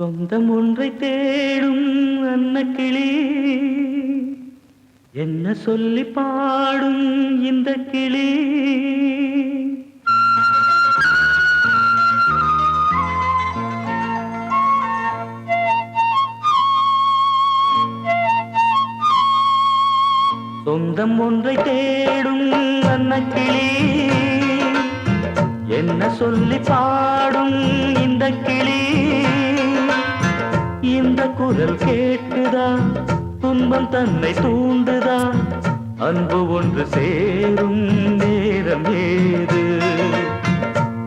சொந்தம் ஒன்றை தேடும் அன்னக்கிளி என்ன சொல்லி பாடும் இந்த கிளி? சொந்தம் ஒன்றை தேடும் அன்னக்கிளி துன்பம் தன்னை தூண்டுதான். அன்பு ஒன்று சேரும் நேரம் ஏது?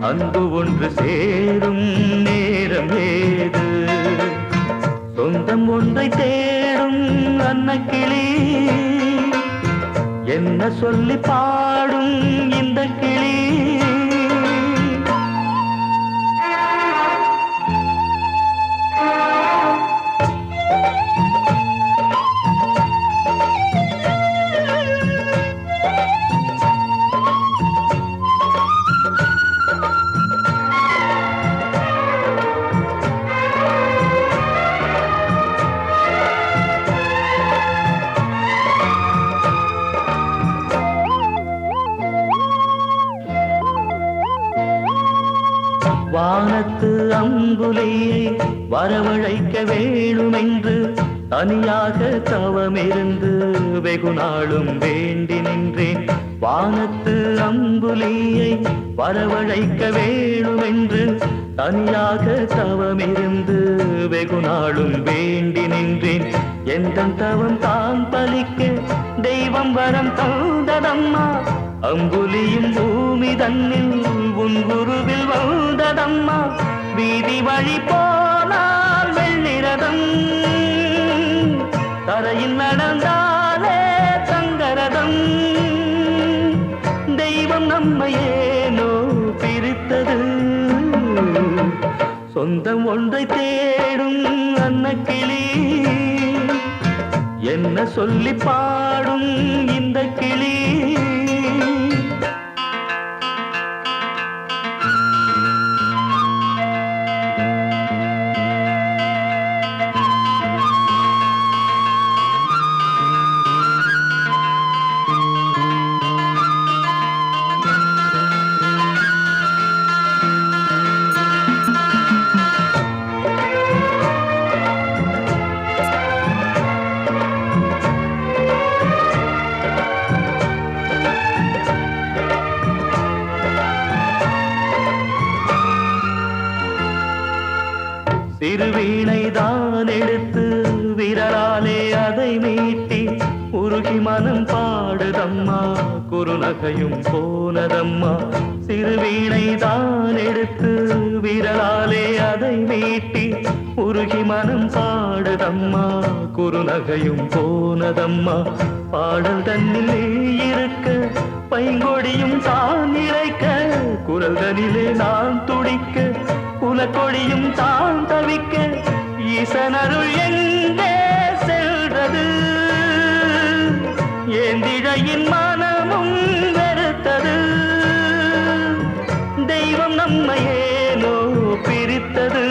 அன்பு ஒன்று சேரும் நேரம் ஏது? சொந்தம் ஒன்றை தேடும் அன்னக்கிளி. என்ன சொல்லி பாடும் இந்த பார்த்து வானத்து வரவழைக்க வேணுமென்று தனியாக தவமிருந்து வெகு நாளும் வேண்டி நின்றேன். வானத்து அம்புலியை வரவழைக்க வேணுமென்று தனியாக தவமிருந்து வெகு நாளும் வேண்டி நின்றேன். எந்த தவம் தான் பலிக்க தெய்வம் வரம் தந்ததம்மா. அம்புலியும் பூமி தன்னில் உன் குருவில் வந்ததம்மா வீதி வழி போனால் வெள்ளிரதம் தரையில் நடந்தாலே தங்கரதம் தெய்வம் நம்மையேனோ பிரித்தது. சொந்தம் ஒன்றை தேடும் அன்னக்கிளி. என்ன சொல்லி பாடும் இந்த கிளி. சிறுவீணை தான் எடுத்து விரலாலே அதை மீட்டி உருகி மனம் பாடுதம்மா. குறுநகையும் போனதம்மா. சிறுவீணை தான் எடுத்து விரலாலே அதை மீட்டி உருகி மனம் பாடுதம்மா. குறுநகையும் போனதம்மா. பாடல் தன்னிலே இருக்க பைங்கொடியும் தான் இழைக்க குரல் தனிலே நான் துடிக்க குலக்கொடியும் தான் தவிக்க ஈசனருள் எங்கே செல்றது. ஏந்திழையின் மனமும் வெறுத்தது. தெய்வம் நம்மையேனோ பிரித்தது.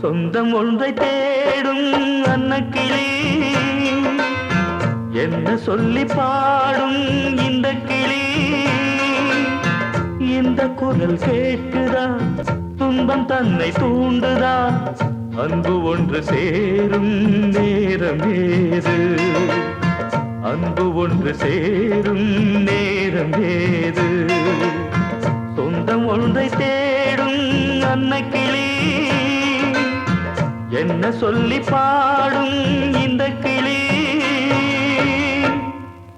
சொந்தம் ஒன்றை தேடும் அன்னக்கிளி. என்ன சொல்லி பாடும் இந்த இந்த குரல் கேட்குதா? துன்பம் தன்னை தூண்டுதா? அன்பு ஒன்று சேரும் நேரம் ஏது? அன்பு ஒன்று சேரும் நேரம் ஏது? சொந்தம் ஒன்றை தேடும் அன்னக்கிளி என்ன சொல்லி பாடும் இந்த